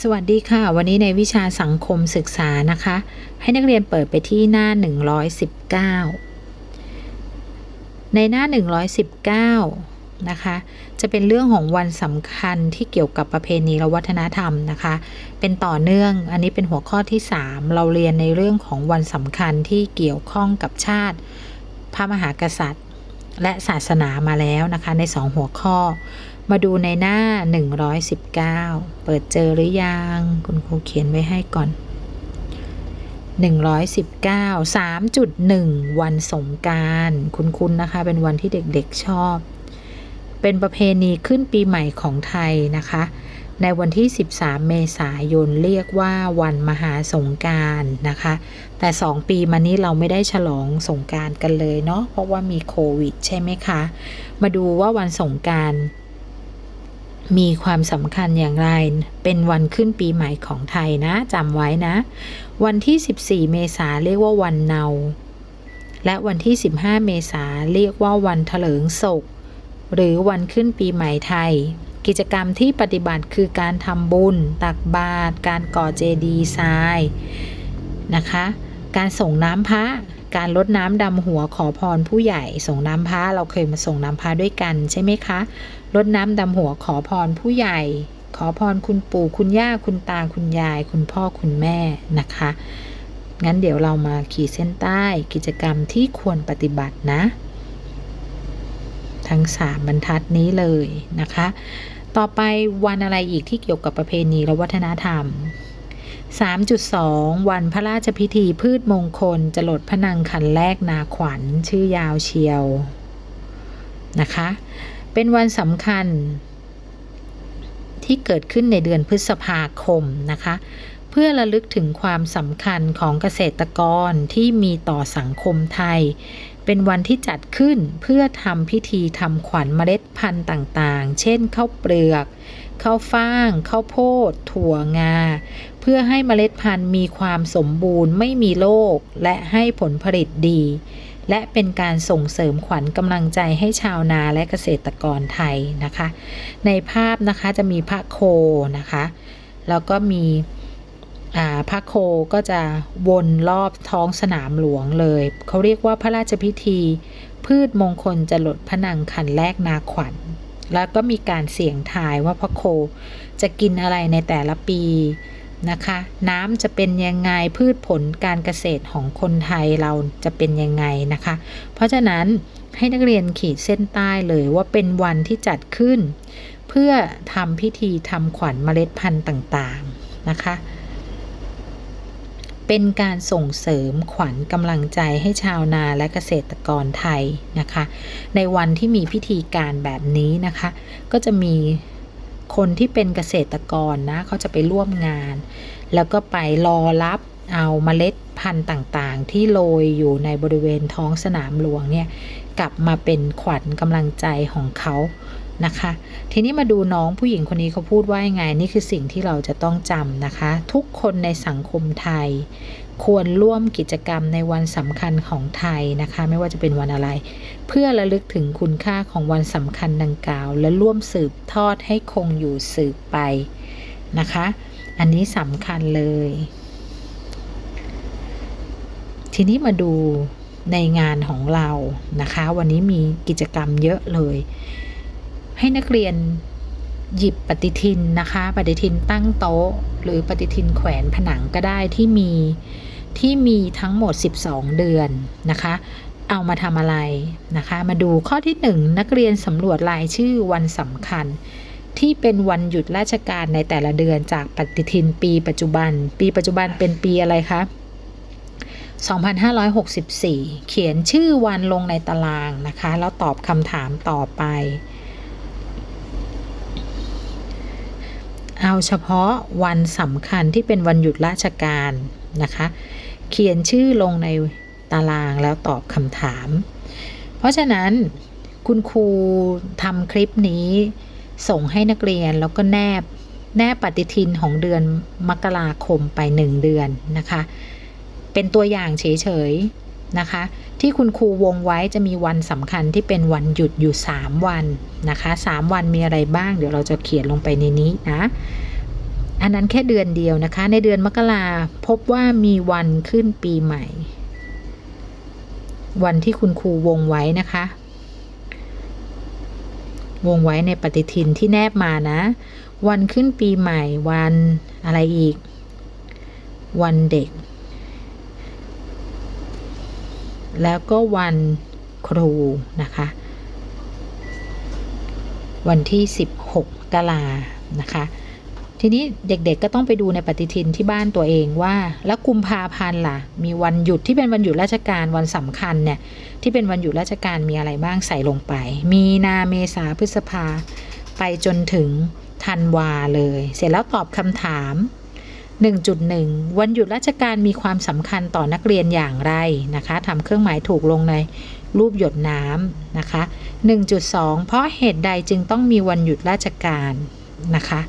สวัสดีค่ะ วันนี้ในวิชาสังคมศึกษานะคะ ให้นักเรียนเปิดไปที่หน้า 119 ในหน้า 119 นะคะ จะเป็นเรื่องของวันสำคัญที่เกี่ยวกับประเพณีและวัฒนธรรมนะคะ เป็นต่อเนื่องอันนี้เป็นหัวข้อที่ 3 เราเรียนในเรื่องของวันสำคัญที่เกี่ยวข้องกับชาติ พระมหากษัตริย์ และศาสนามาแล้วนะคะ ใน 2 หัวข้อ มาดูในหน้า 119 เปิดเจอหรือยัง คุณครูเขียนไว้ให้ก่อน 119 3.1 วันสงการคุณๆนะคะ เป็นวันที่เด็กๆชอบ เป็นประเพณีขึ้นปีใหม่ของไทยนะคะ ในวันที่ 13 เมษายนเรียกว่าวันมหาสงการนะคะ แต่ 2 ปีมานี้เราไม่ได้ฉลองสงการกันเลยเนาะเพราะว่ามีโควิด ใช่ไหมคะ มาดูว่าวันสงการมีความสำคัญอย่างไร เป็นวันขึ้นปีใหม่ของไทยนะจำไว้นะ วันที่ 14 เมษาเรียกว่าวันเนา และวันที่ 15 เมษาเรียกว่าวันเถลิงศก หรือวันขึ้นปีใหม่ไทย กิจกรรมที่ปฏิบัติคือการทำบุญ ตักบาตรการก่อเจดีย์ทรายนะคะ การส่งน้ำพระการลดน้ำดำหัวขอพรผู้ใหญ่ ส่งน้ำพระเราเคยมาส่งน้ำพระด้วยกันใช่ไหมคะรดน้ำดำหัวขอพรผู้ใหญ่ ขอพรคุณปู่คุณย่าคุณตาคุณยาย คุณพ่อคุณแม่นะคะ งั้นเดี๋ยวเรามาขีดเส้นใต้กิจกรรมที่ควรปฏิบัตินะ ทั้งสามบรรทัดนี้เลยนะคะ ต่อไปวันอะไรอีกที่เกี่ยวกับประเพณีและวัฒนธรรม 3.2 วันพระราชพิธีพืชมงคลจรดพระนังคันแรกนาขวัญชื่อยาวเชียวนะคะ เป็นวันสำคัญที่เกิดขึ้นในเดือนพฤษภาคมนะคะ เพื่อระลึกถึงความสำคัญของเกษตรกรที่มีต่อสังคมไทย เป็นวันที่จัดขึ้นเพื่อทำพิธีทำขวัญเมล็ดพันธุ์ต่างๆ เช่นข้าวเปลือกข้าวฟ่างข้าวโพด ถั่วงา เพื่อให้เมล็ดพันธุ์มีความสมบูรณ์ไม่มีโรคและให้ผลผลิตดี และเป็นการส่งเสริมขวัญกำลังใจให้ชาวนาและเกษตรกรไทยนะคะ ในภาพนะคะจะมีพระโคนะคะ แล้วก็มี พระโคก็จะวนรอบท้องสนามหลวงเลย เขาเรียกว่าพระราชพิธี พืชมงคลจะหลดพระนังคันแรกนาขวัญ แล้วก็มีการเสี่ยงทายว่าพระโคจะกินอะไรในแต่ละปีนะคะ น้ำจะเป็นยังไงพืชผลการเกษตรของคนไทยเราจะเป็นยังไงนะคะ เพราะฉะนั้นให้นักเรียนขีดเส้นใต้เลยว่าเป็นวันที่จัดขึ้น เพื่อทำพิธีทำขวัญเมล็ดพันธุ์ต่างๆนะคะ เป็นการส่งเสริมขวัญกำลังใจให้ชาวนาและเกษตรกรไทยนะคะ ในวันที่มีพิธีการแบบนี้นะคะ ก็จะมีคนที่เป็นเกษตรกรนะเขาจะไปร่วมงาน แล้วก็ไปรอรับเอาเมล็ดพันธุ์ต่างๆ ที่โรยอยู่ในบริเวณท้องสนามหลวงเนี่ยกลับมาเป็นขวัญกำลังใจของเขา นะคะ ทีนี้มาดูน้องผู้หญิงคนนี้เขาพูดว่ายังไง นี่คือสิ่งที่เราจะต้องจำนะคะ ทุกคนในสังคมไทย ควรร่วมกิจกรรมในวันสำคัญของไทยนะคะ ไม่ว่าจะเป็นวันอะไร เพื่อระลึกถึงคุณค่าของวันสำคัญดังกล่าว และร่วมสืบทอดให้คงอยู่สืบไปนะคะ อันนี้สำคัญเลย ทีนี้มาดูในงานของเรานะคะ วันนี้มีกิจกรรมเยอะเลย ให้นักเรียนหยิบปฏิทินนะคะ ปฏิทินตั้งโต๊ะ หรือปฏิทินแขวนผนังก็ได้ที่มีที่มีทั้งหมด 12 เดือนนะคะ เอามาทำอะไรนะคะ มาดูข้อที่ 1 นักเรียนสำรวจรายชื่อวันสำคัญ ที่เป็นวันหยุดราชการในแต่ละเดือนจากปฏิทินปีปัจจุบัน ปีปัจจุบันเป็นปีอะไรคะ2564 เขียนชื่อวันลงในตารางนะคะ แล้วตอบคำถามต่อไป เอาเฉพาะวันสำคัญที่เป็นวันหยุดราชการนะคะ เขียนชื่อลงในตารางแล้วตอบคำถาม เพราะฉะนั้นคุณครูทำคลิปนี้ส่งให้นักเรียนแล้วก็แนบแนบปฏิทินของเดือนมกราคมไปหนึ่งเดือนนะคะ เป็นตัวอย่างเฉยๆนะคะ ที่คุณครูวงไว้จะมีวันสำคัญที่เป็นวันหยุดอยู่ 3 วันนะคะ 3 วันมีอะไรบ้าง เดี๋ยวเราจะเขียนลงไปในนี้นะอันนั้นแค่เดือนเดียวนะคะ ในเดือนมกราพบว่ามีวันขึ้นปีใหม่ วันที่คุณครูวงไว้นะคะ วงไว้ในปฏิทินที่แนบมานะ วันขึ้นปีใหม่ วันอะไรอีก วันเด็ก แล้วก็วันครูนะคะ วันที่ 16กลานะคะ ทีนี้เด็กๆก็ต้องไปดูในปฏิทินที่บ้านตัวเองว่า แล้วกุมภาพันธ์ล่ะ มีวันหยุดที่เป็นวันหยุดราชการวันสำคัญเนี่ยที่เป็นวันหยุดราชการมีอะไรบ้างใส่ลงไป มีนาเมษาพฤษภาไปจนถึงธันวาเลย เสร็จแล้วตอบคำถาม 1.1 วันหยุดราชการมีความสำคัญต่อนักเรียนอย่างไรนะคะทำเครื่องหมายถูกลงในรูปหยดน้ำนะคะ 1.2 เพราะเหตุใดจึงต้องมีวันหยุดราชการนะคะ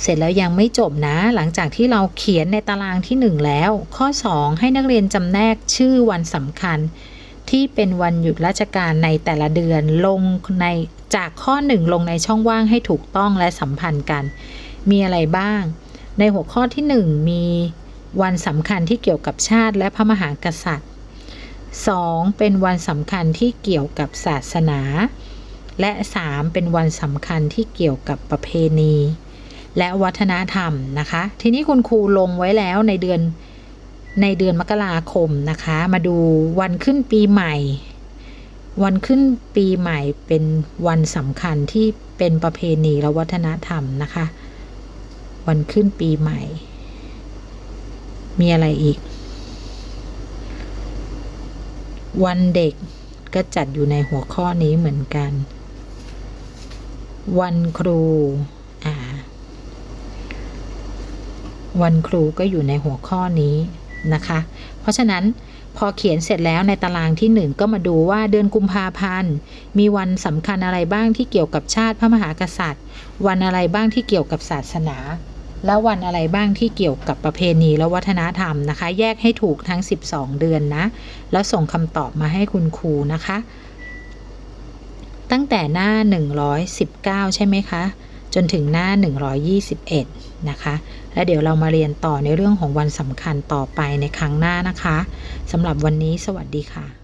เสร็จแล้วยังไม่จบนะ หลังจากที่เราเขียนในตารางที่ 1 แล้ว ข้อ 2 ให้นักเรียนจำแนกชื่อวันสำคัญ ที่เป็นวันหยุดราชการในแต่ละเดือนลงในจากข้อ 1 ลงในช่องว่างให้ถูกต้องและสัมพันธ์กัน มีอะไรบ้าง ในหัวข้อที่ 1 มีวันสำคัญที่เกี่ยวกับชาติและพระมหากษัตริย์ 2. เป็นวันสำคัญที่เกี่ยวกับศาสนา และ 3. เป็นวันสำคัญที่เกี่ยวกับประเพณี และวัฒนธรรมนะคะ ทีนี้คุณครูลงไว้แล้วในเดือนในเดือนมกราคมนะคะ มาดูวันขึ้นปีใหม่ วันขึ้นปีใหม่เป็นวันสำคัญที่เป็นประเพณีและวัฒนธรรมนะคะ วันขึ้นปีใหม่ มีอะไรอีก วันเด็กก็จัดอยู่ในหัวข้อนี้เหมือนกัน วันครู อ่า วันครูก็อยู่ในหัวข้อนี้นะคะ เพราะฉะนั้นพอเขียนเสร็จแล้วในตารางที่หนึ่งก็มาดูว่าเดือนกุมภาพันธ์ มีวันสำคัญอะไรบ้างที่เกี่ยวกับชาติพระมหากษัตริย์ วันอะไรบ้างที่เกี่ยวกับศาสนา แล้ววันอะไรบ้างที่เกี่ยวกับประเพณีและวัฒนธรรมนะคะ แยกให้ถูกทั้ง 12 เดือนนะ แล้วส่งคำตอบมาให้คุณครูนะคะ ตั้งแต่หน้า 119 ใช่ไหมคะ จนถึงหน้า 121 นะคะ และเดี๋ยวเรามาเรียนต่อในเรื่องของวันสำคัญต่อไปในครั้งหน้านะคะสำหรับวันนี้สวัสดีค่ะ